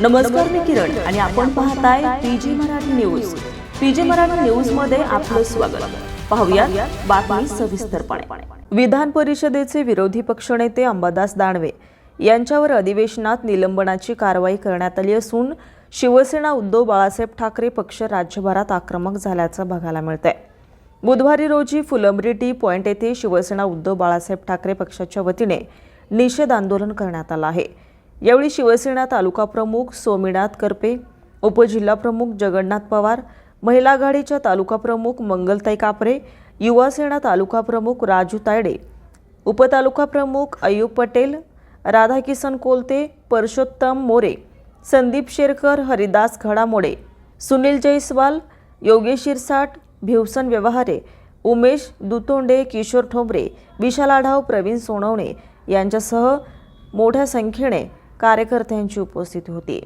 नमस्कार मी किरण आणि आपण पाहताय P G Marathi news. P G Marathi न्यूजमध्ये आपलं स्वागत. पाहूया बातमी सविस्तरपणे. विधान परिषदेचे विरोधी पक्षनेते अंबादास दानवे यांच्यावर अधिवेशनात निलंबनाची कारवाई करण्यात आली असून शिवसेना उद्धव बाळासाहेब ठाकरे पक्ष राज्यभरात आक्रमक झाल्याचं बघायला मिळतंय. बुधवारी रोजी फुलंब्री टी पॉइंट येथे शिवसेना उद्धव बाळासाहेब ठाकरे पक्षाच्या वतीने निषेध आंदोलन करण्यात आलं आहे. यावेळी शिवसेना तालुका प्रमुख सोमीनाथ करपे उपजिल्हाप्रमुख जगन्नाथ पवार महिला आघाडीच्या तालुका प्रमुख मंगलताई कापरे युवासेना तालुका प्रमुख राजू तायडे उपतालुका प्रमुख अयूब पटेल राधाकिसन कोलते परषोत्तम मोरे संदीप शेरकर हरिदास घडामोडे सुनील जयस्वाल योगेश शिरसाट भिवसन व्यवहारे उमेश दुतोंडे किशोर ठोंबरे विशाल आढाव प्रवीण सोनवणे यांच्यासह मोठ्या संख्येने कार्यकर्त्यांची उपस्थिती होती.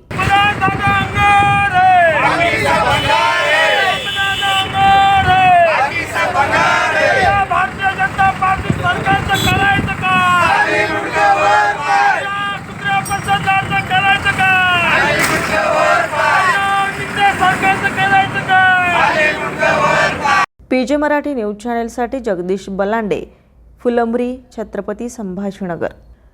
पीजे मराठी न्यूज चॅनेलसाठी जगदीश बलांडे फुलंबरी छत्रपती संभाजीनगर.